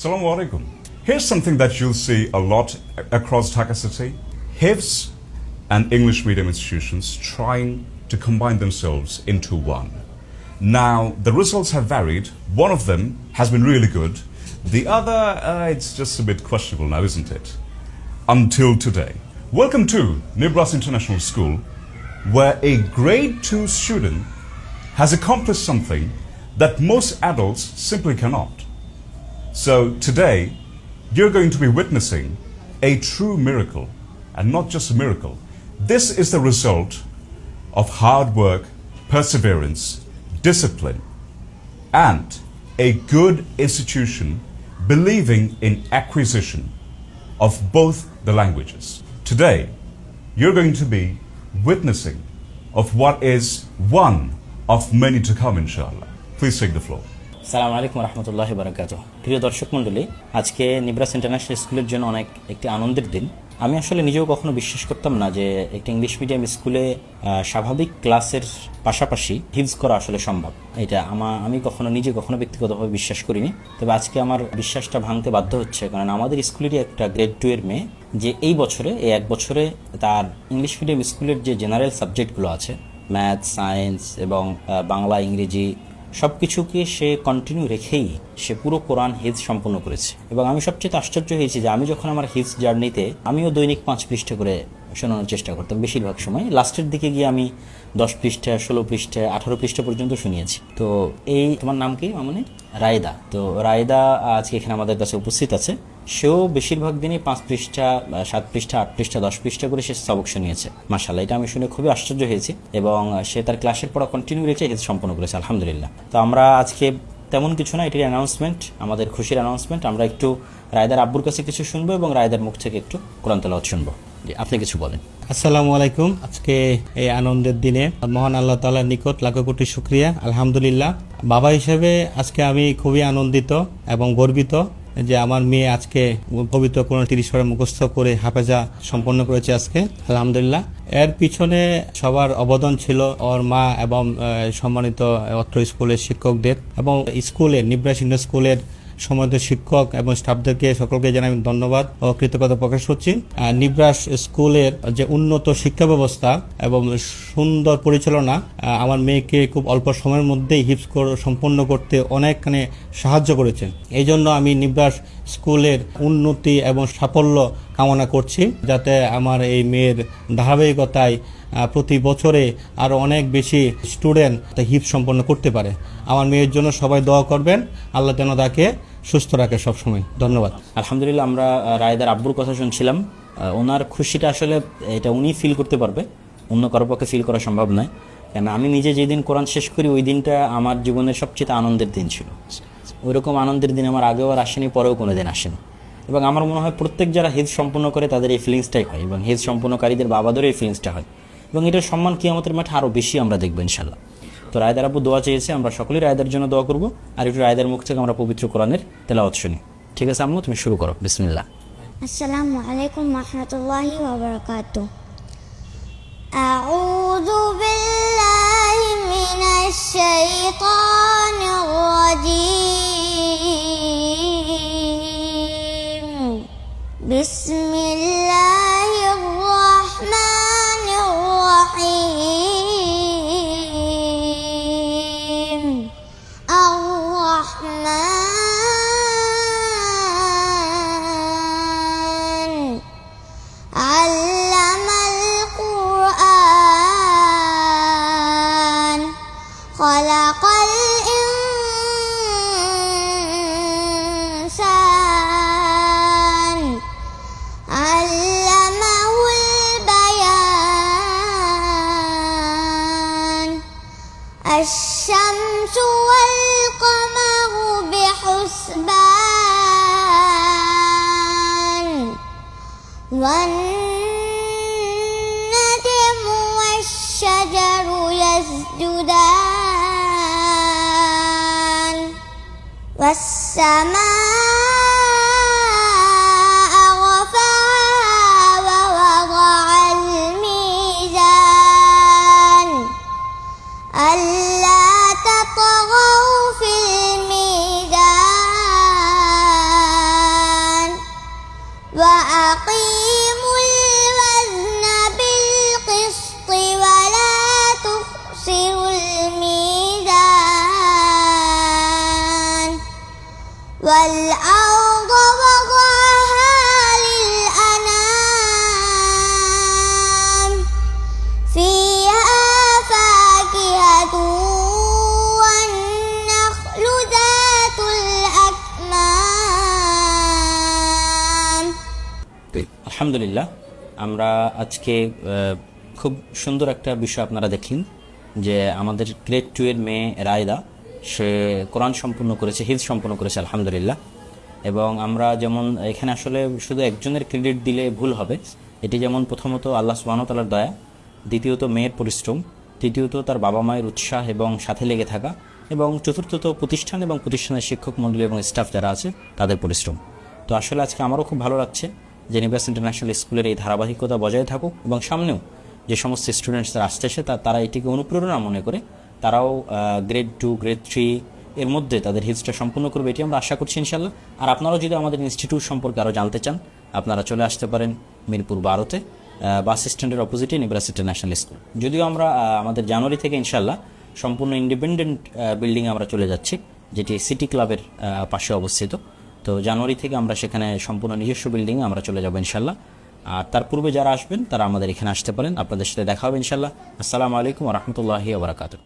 Assalamu alaikum. Here's something that you'll see a lot across Dhaka City. HIVs and English medium institutions trying to combine themselves into one. Now, the results have varied. One of them has been really good. The other, uh, it's just a bit questionable now, isn't it? Until today. Welcome to Nibras International School, where a grade 2 student has accomplished something that most adults simply cannot. So today, you're going to be witnessing a true miracle, and not just a miracle. This is the result of hard work, perseverance, discipline, and a good institution believing in acquisition of both the languages. Today, you're going to be witnessing of what is one of many to come, inshallah. Please take the floor. সালাম আলাইকুম রহমতুল্লাহ বারাকাত প্রিয় দর্শক মণ্ডলী, আজকে Nibras international স্কুলের জন্য অনেক একটি আনন্দের দিন। আমি আসলে নিজেও কখনো বিশ্বাস করতাম না যে একটি ইংলিশ মিডিয়াম স্কুলে স্বাভাবিক ক্লাসের পাশাপাশি হিপস করা আসলে সম্ভব। এটা আমা, আমি কখনো নিজে কখনো ব্যক্তিগতভাবে বিশ্বাস করিনি। তবে আজকে আমার বিশ্বাসটা ভাঙতে বাধ্য হচ্ছে, কারণ আমাদের স্কুলেরই একটা গ্রেড টু এর মেয়ে, যে এই বছরে, এই এক বছরে তার ইংলিশ মিডিয়াম স্কুলের যে জেনারেল সাবজেক্টগুলো আছে ম্যাথ সায়েন্স এবং বাংলা, ইংরেজি সব কিছুকে সে কন্টিনিউ রেখেই সে পুরো কোরআন হিজ সম্পন্ন করেছে। এবং আমি সবচেয়ে আশ্চর্য হয়েছি যে আমি যখন আমার হিজ জার্নিতে আমিও দৈনিক পাঁচ পৃষ্ঠা করে শোনানোর চেষ্টা করতাম বেশিরভাগ সময়। লাস্টের দিকে গিয়ে আমি দশ পৃষ্ঠা, ষোলো পৃষ্ঠা, আঠারো পৃষ্ঠা পর্যন্ত শুনিয়েছি। তো এই তোমার নাম কি মামনি? রায়দা। তো রায়দা আজকে এখানে আমাদের কাছে উপস্থিত আছে। সেও বেশিরভাগ দিনই পাঁচ পৃষ্ঠা, সাত পৃষ্ঠা, আট পৃষ্ঠা, দশ পৃষ্ঠা করে সে সবক শুনিয়েছে। মার্শাল্লাহ এটা আমি শুনে খুবই আশ্চর্য হয়েছি এবং সে তার ক্লাসের পড়া কন্টিনিউ রেখে হিজ সম্পন্ন করেছে, আলহামদুলিল্লাহ। তো আমরা আজকে তেমন কিছু না এটির অ্যানাউন্সমেন্ট আমাদের খুশির অ্যানাউন্সমেন্ট আমরা একটু রায়দার আব্বুর কাছে কিছু শুনব এবং রায়দার মুখ থেকে একটু কোরআন তেলাওয়াত শুনব। আপনি কিছু বলেন। আসসালামু আলাইকুম। আজকে এই আনন্দের দিনে মহান আল্লাহ তাআলার নিকট লাখো কোটি শুক্রিয়া। আলহামদুলিল্লাহ। বাবা হিসেবে আজকে আমি খুবই আনন্দিত এবং গর্বিত যে আমার মেয়ে আজকে পবিত্র কোন তিরিশ পরে মুখস্থ করে হাফেজা সম্পন্ন করেছে আজকে। আলহামদুলিল্লাহ। এর পিছনে সবার অবদান ছিল ওর মা এবং সম্মানিত অত্র স্কুলের শিক্ষকদের এবং স্কুলের নিব্রাস স্কুলের সম্মানিত শিক্ষক এবং স্টাফদেরকে সকলকে জানাই ধন্যবাদ ও কৃতজ্ঞতা প্রকাশ করছি। নিব্রাস স্কুলের যে উন্নত শিক্ষা ব্যবস্থা এবং সুন্দর পরিচালনা আমার মেয়েকে খুব অল্প সময়ের মধ্যেই হিপস সম্পন্ন করতে অনেকখানি সাহায্য করেছে। এই জন্য আমি নিব্রাস স্কুলের উন্নতি এবং সাফল্য কামনা করছি, যাতে আমার এই মেয়ের ধারাবাহিকতায় প্রতি বছরে আরও অনেক বেশি স্টুডেন্ট হিপ সম্পন্ন করতে পারে। আমার মেয়ের জন্য সবাই দোয়া করবেন। আল্লাহ যেন তাকে সুস্থ রাখে সবসময়। ধন্যবাদ। আলহামদুলিল্লাহ, আমরা রায়দার আব্বুর কথা শুনছিলাম। ওনার খুশিটা আসলে এটা উনি ফিল করতে পারবে। অন্য কারোর পক্ষে ফিল করা সম্ভব নয়। কেন আমি নিজে যেদিন কোরআন শেষ করি, ওই দিনটা আমার জীবনের সবচেয়ে আনন্দের দিন ছিল। ওইরকম আনন্দের দিন আমার আগেও আর আসেনি, পরেও কোনো দিন আসেনি। এবং আমার মনে হয় প্রত্যেক যারা হেজ সম্পূর্ণ করে, তাদের এই ফিলিংসটাই হয়। এবং হেজ সম্পূর্ণকারীদের বাবাদেরও এই ফিলিংসটা হয়। এবং এটার সম্মান কিয়ামতের মাঠে আরও বেশি আমরা দেখবো ইনশাল্লাহ তো রায়দার আব্বু দোয়া চেয়েছে আমরা সকলেই রায়দার জন্য দোয়া করবো আর একটু রায়দার মুখ থেকে আমরা পবিত্র কোরআনের তেলাওয়াত শুনি ঠিক আছে আম্মু তুমি শুরু করো বিসমিল্লাহ السلام عليكم ورحمة الله وبركاته أعوذ بالله من الشيطان الرجيم بسم الرحمن علم القرآن خلق الإنسان علمه البيان الشمس والقمر بحسبان. والنجم والشجر يسجدان. وأقيموا الوزن بالقسط ولا تخسروا الميزان. والأرض وضعها আলহামদুলিল্লাহ, আমরা আজকে খুব সুন্দর একটা বিষয় আপনারা দেখলেন যে আমাদের গ্রেড টু এর মেয়ে রায়দা, সে কোরআন সম্পূর্ণ করেছে হিজ সম্পূর্ণ করেছে, আলহামদুলিল্লাহ। এবং আমরা যেমন এখানে আসলে শুধু একজনের ক্রেডিট দিলে ভুল হবে, এটি যেমন প্রথমত আল্লাহ সুবাহতালার দয়া, দ্বিতীয়ত মেয়ের পরিশ্রম, তৃতীয়ত তার বাবা মায়ের উৎসাহ এবং সাথে লেগে থাকা, এবং চতুর্থত প্রতিষ্ঠান এবং প্রতিষ্ঠানের শিক্ষক মণ্ডলী এবং স্টাফ যারা আছে, তাদের পরিশ্রম। তো আসলে আজকে আমারও খুব ভালো লাগছে। যে নিবাস ইন্টারন্যাশনাল স্কুলের এই ধারাবাহিকতা বজায় থাকুক এবং সামনেও যে সমস্ত স্টুডেন্টসরা আসতেছে তা তারা এটিকে অনুপ্রেরণা মনে করে। তারাও গ্রেড টু গ্রেড থ্রি এর মধ্যে তাদের হিস্ট্রি সম্পূর্ণ করবে এটি আমরা আশা করছি ইনশাল্লাহ আর আপনারাও যদি আমাদের ইনস্টিটিউট সম্পর্কে আরও জানতে চান, আপনারা চলে আসতে পারেন মিরপুর বারোতে বাস স্ট্যান্ডের অপোজিটে নিবাস ইন্টারন্যাশনাল স্কুল যদিও আমরা আমাদের জানুয়ারি থেকে ইনশাল্লাহ সম্পূর্ণ ইন্ডিপেন্ডেন্ট বিল্ডিং আমরা চলে যাচ্ছি, যেটি সিটি ক্লাবের পাশে অবস্থিত। তো জানুয়ারি থেকে আমরা সেখানে সম্পূর্ণ নিজস্ব বিল্ডিং আমরা চলে যাব ইনশাল্লাহ। আর তার পূর্বে যারা আসবেন, তারা আমাদের এখানে আসতে পারেন। আপনাদের সাথে দেখা হবে ইনশাল্লাহ। আসসালামু আলাইকুম রহমতুল্লাহি আবরাকাতু